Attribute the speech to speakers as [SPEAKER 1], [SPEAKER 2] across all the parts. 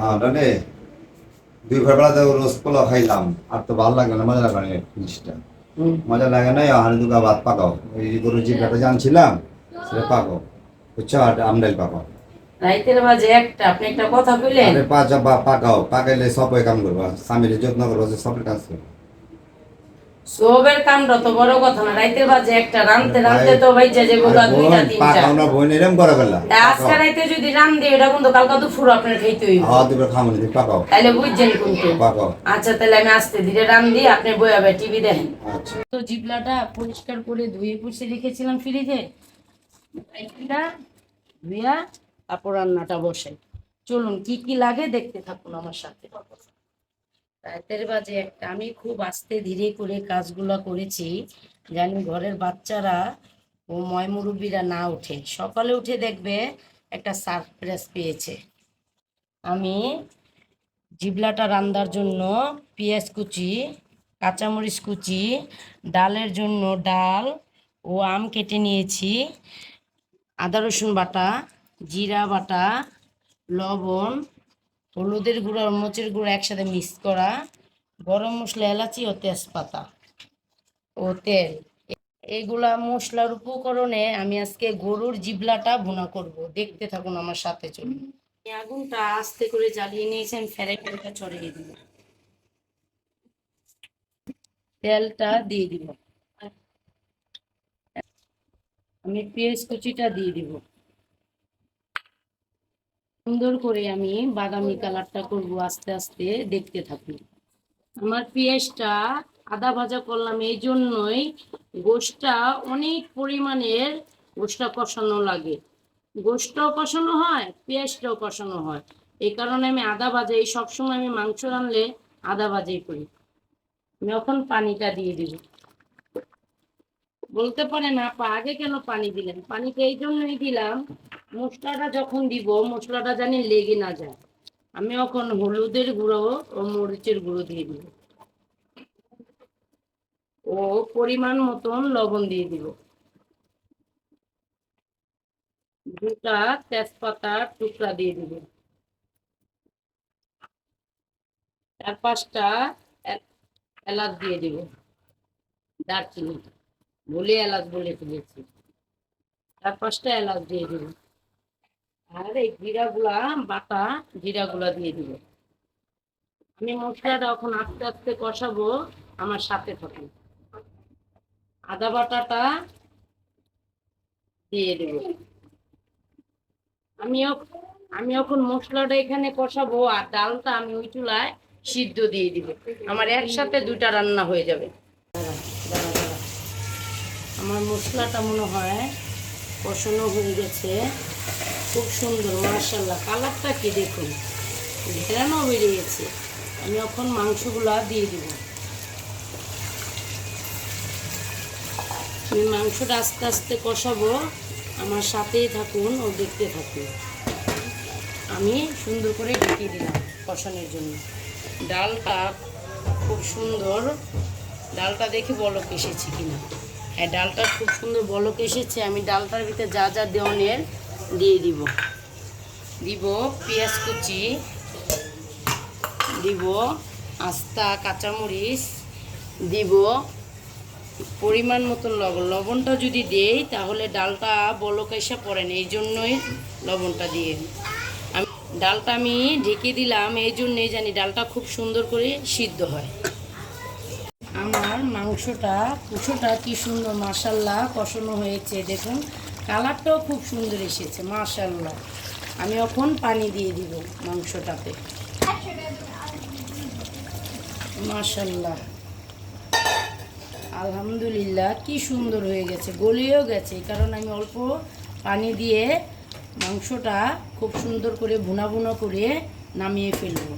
[SPEAKER 1] হ্যাঁ ওটানে দুই ঘর বেলাতে রোজ পোলাও খাইলাম আর তো ভালো লাগে না মজা লাগে না এই জিনিসটা। মজা লাগে না হানি দুগা ভাত পাকাও। ওই গরুর জিভটা জানছিলাম সেটা পাকাও। বুঝছ? আর আমডাল পাকাও।
[SPEAKER 2] রাইতের বাজে একটা আপনি একটা কথা কইলেন।
[SPEAKER 1] আরে পাকাও পাকাইলে সবাই কাম করব। স্বামীর যত্ন করব যে সবের কাজ করব।
[SPEAKER 2] সবের কামটা তো বড় কথা না রাইতের বাজে একটা রানতে রানতে তো ভাই যে গুলা দুইটা তিনটা।
[SPEAKER 1] এরম করে ফেললা
[SPEAKER 2] তা আজকে রাইতে যদি রান দিয়ে এটা কিন্তু কালকা দুপুর আপনার খাইতে হইব।
[SPEAKER 1] দুপুরে খামনি দিই পাকাও।
[SPEAKER 2] তাইলে বুঝছেন কিন্তু।
[SPEAKER 1] পাকাও।
[SPEAKER 2] আচ্ছা তাহলে আমি আস্তে ধীরে রান দিই আপনি বইয়াবে টিভি দেখেন।
[SPEAKER 1] আচ্ছা।
[SPEAKER 2] তো জিবলাটা পরিষ্কার করে ধুয়ে পুষে রেখেছিলাম ফ্রিজে। এটা ধুইয়া তারপর রান্নাটা বসে চলুন কি কি লাগে দেখতে থাকুন আমার সাথে। রাতের বাজে একটা, আমি খুব আস্তে ধীরে করে কাজগুলো করেছি জানি ঘরের বাচ্চারা ও ময়মুরব্বীরা না ওঠে। সকালে উঠে দেখবে একটা সারপ্রাইজ পেয়েছে। আমি জিবলাটা রান্নার জন্য পেঁয়াজ কুচি, কাঁচামরিচ কুচি, ডালের জন্য ডাল ও আম কেটে নিয়েছি, আদা রসুন বাটা, জিরা বাটা, লবণ হলুদের গুঁড়ো আর মরিচের গুঁড়ো একসাথে মিক্স করা। গরম মশলা, এলাচি ও তেজপাতা ও তেল। এইগুলা মশলার উপকরণে আমি আজকে গরুর জিবলাটা বোনা করব। দেখতে থাকুন আমার সাথে চলুন। আগুনটা আস্তে করে জ্বালিয়ে নিয়েছি, আমি ফেরে ফেরেটা ছড়িয়ে দিব। তেলটা দিয়ে দিব। আমি পেঁয়াজ কুচিটা দিয়ে দিব। সুন্দর করে আমি বাদামি কালারটা করব আস্তে আস্তে দেখতে থাকুন। আমার পেঁয়াজটা আদা ভাজা করলাম এই জন্যই গোশটা অনেক পরিমাণের গোশটা কষানো লাগে। গোশটাও কষানো হয়, পেঁয়াজটাও কষানো হয়। এই কারণে আমি আদা ভাজাই সবসময় আমি মাংস রানলে আদা ভাজাই করি। আমি এখন পানিটা দিয়ে দিব। বলতে পারেন আপা, আগে কেন পানি দিলেন? পানিটা এই জন্যই দিলাম মশলাটা যখন দিব, মশলাটা জানি লেগে না যায়। আমি এখন হলুদের গুঁড়ো ও মরিচের গুঁড়ো দিয়ে দিব। ও পরিমাণ মতন লবণ দিয়ে দিব। দুটা তেজপাতার টুকরা দিয়ে দিব। চার পাঁচটা এলাচ দিয়ে দিব। দারচিনি। বলে এলাচ বলে ফেলেছি। চার পাঁচটা এলাচ দিয়ে দিব। আর এই জিরাগুলা, বাটা জিরাগুলা দিয়ে দিব। আমি মশলাটা এখন আস্তে আস্তে কষাবো আমার সাথে থাকুন। আদা বাটাটা দিয়ে দেব। আমি আমি এখন মশলাটা এখানে কষাবো আর ডালটা আমি ওই চুলায় সিদ্ধ দিয়ে দিব। আমার একসাথে দুইটা রান্না হয়ে যাবে। আমার মশলাটা মনে হয় কষানো হয়ে গেছে। খুব সুন্দর মার্শাল্লাহ কালারটা কি দেখুন? ঘেরানো বেরিয়েছে। আমি এখন মাংসগুলো দিয়ে দিব। আমি মাংসটা আস্তে আস্তে কষাবো। আমার সাথেই থাকুন, ও দেখতে থাকুন আমি সুন্দর করে ঢেকে দিলাম কষানোর জন্য। ডালটা খুব সুন্দর। ডালটা দেখে বলক এসেছে কিনা। হ্যাঁ ডালটা খুব সুন্দর বলক এসেছে। আমি ডালটার ভিতরে যা যা দেওয়ানের দিয়ে দিব। দিব পেঁয়াজ কুচি, দিব আস্তা কাঁচামরিচ, দিব পরিমাণ মতন লবণ লবণটা যদি দেই তাহলে ডালটা বলক এসে পড়ে না, এই জন্যই লবণটা দিয়ে। আমি ডালটা আমি ঢেকে দিলাম, এই জন্যই জানি ডালটা খুব সুন্দর করে সিদ্ধ হয়। আমার মাংসটা, কুচোটা কি সুন্দর মাসাল্লাহ কষানো হয়েছে, দেখুন। কালারটাও খুব সুন্দর এসেছে মাশাল্লাহ আমি এখন পানি দিয়ে দিব মাংসটাতে। মাশাল্লাহ আলহামদুলিল্লাহ, কি সুন্দর হয়ে গেছে, গলিয়েও গেছে। কারণে আমি অল্প পানি দিয়ে মাংসটা খুব সুন্দর করে ভুনা ভুনা করে নামিয়ে ফেলব।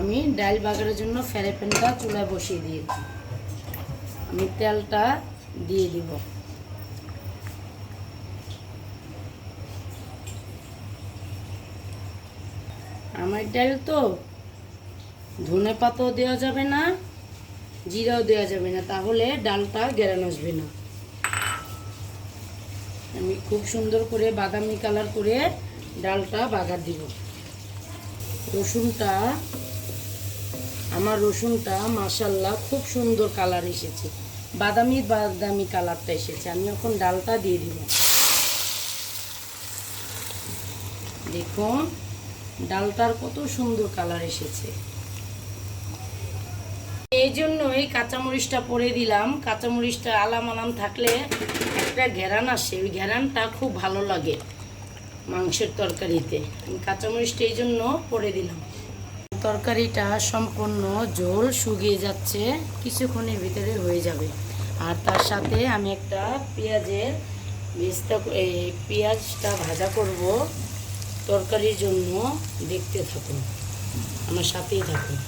[SPEAKER 2] আমি ডাল বাগারের জন্য ফেরে প্যানটা চুলায় বসিয়ে দিয়েছি। আমি তেলটা দিয়ে দিব। আমার ডাল তো, ধনে পাতাও দেওয়া যাবে না, জিরাও দেওয়া যাবে না, তাহলে ডালটা গেরান আসবে না। আমি খুব সুন্দর করে বাদামি কালার করে ডালটা বাগার দিব। রসুনটা, আমার রসুনটা মাসাল্লাহ খুব সুন্দর কালার এসেছে। বাদামি বাদামি কালারটা এসেছে, আমি এখন ডালটা দিয়ে দিব। দেখুন ডালটার কত সুন্দর কালার এসেছে। এই জন্যই কাঁচামরিচটা পরে দিলাম। কাঁচামরিচটা আলাম আলাম থাকলে একটা ঘেরান আসে। ওই ঘেরানটা খুব ভালো লাগে মাংসের তরকারিতে। আমি কাঁচামরিচটা এই জন্য পরে দিলাম। তরকারিটা সম্পূর্ণ ঝোল শুকিয়ে যাচ্ছে, কিছুক্ষণের ভিতরে হয়ে যাবে। আর তার সাথে আমি একটা পেঁয়াজের ভেজটা পেঁয়াজটা ভাজা করব। তরকারির জন্য দেখতে থাকুন, আমার সাথেই থাকুন।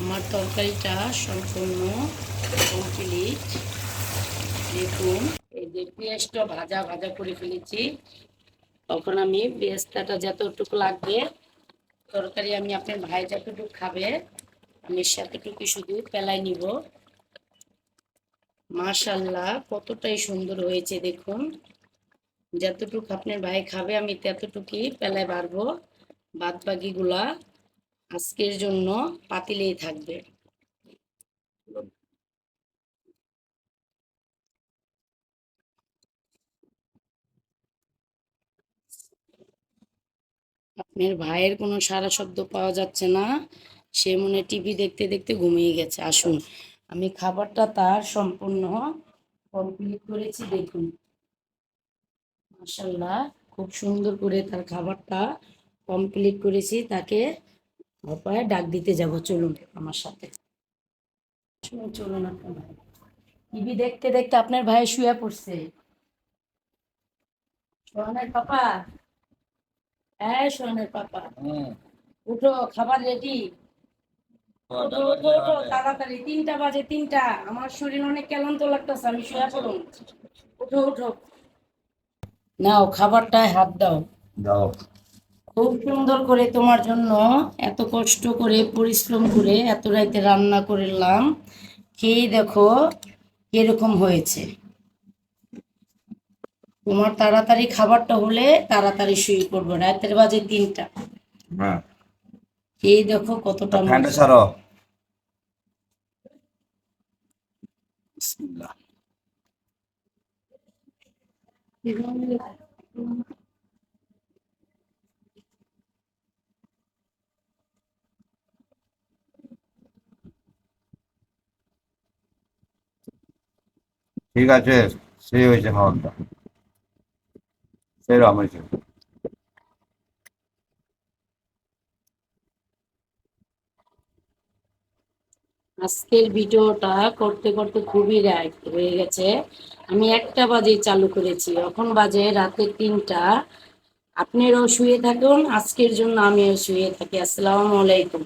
[SPEAKER 2] আমার তরকারিটা সম্পূর্ণ কমপ্লিট দেখুন, এই যে পেঁয়াজটা ভাজা ভাজা করে ফেলেছি। তখন আমি পেঁয়াজটাটা যতটুকু লাগবে, তরকারি আমি আপনার ভাই যতটুকু খাবে, আমি সেতটুকু শুধু পেলাই নিব। মাশাল্লাহ কতটাই সুন্দর হয়েছে, দেখুন। যতটুকু আপনার ভাই খাবে, আমি ততটুকুই পেলায় বাড়বো। বাদ বাকিগুলা আজকের জন্য পাতিলেই থাকবে। আপনার ভাইয়ের কোনো সারা শব্দ পাওয়া যাচ্ছে না। সে মনে টিভি দেখতে দেখতে ঘুমিয়ে গেছে। আসুন, আমি খাবারটা তার সম্পূর্ণ কমপ্লিট করেছি, দেখুন। মাসাল্লাহ খুব সুন্দর করে তার খাবারটা কমপ্লিট করেছি তাকে অপায় ডাক দিতে যাব চলুন আমার সাথে। চলুন আপনার ভাই। টিভি দেখতে দেখতে আপনার ভাই শুয়ে পড়ছে। সোহানের পাপা। হ্যাঁ সোহানের পাপা। উঠো খাবার রেডি ওঠো ওঠো ওঠো তাড়াতাড়ি তিনটা বাজে তিনটা। আমার শরীর অনেক ক্লান্ত লাগতেছে আমি শুয়ে পড়ুন উঠো উঠো। নাও খাবারটায় হাত দাও।
[SPEAKER 1] দাও।
[SPEAKER 2] খুব সুন্দর করে তোমার জন্য এত কষ্ট করে পরিশ্রম করে এত রাইতে রান্না করলাম খেয়ে দেখো কীরকম হয়েছে। তোমার তাড়াতাড়ি খাবারটা হলে তাড়াতাড়ি শুয়ে পড়ব রাতের বাজে তিনটা।
[SPEAKER 1] হ্যাঁ।
[SPEAKER 2] খেয়ে দেখো কতটা
[SPEAKER 1] ফ্যানটা। ছাড়ো। বিসমিল্লাহ। 제가 제 제요 이제 나온다. 세로 아무리 줘.
[SPEAKER 2] আজকের ভিডিওটা করতে করতে খুবই রাইট হয়ে গেছে। আমি একটা বাজে চালু করেছি। এখন বাজে রাতে তিনটা। আপনারাও শুয়ে থাকুন। আজকের জন্য আমিও শুয়ে থাকি। আসসালামু আলাইকুম।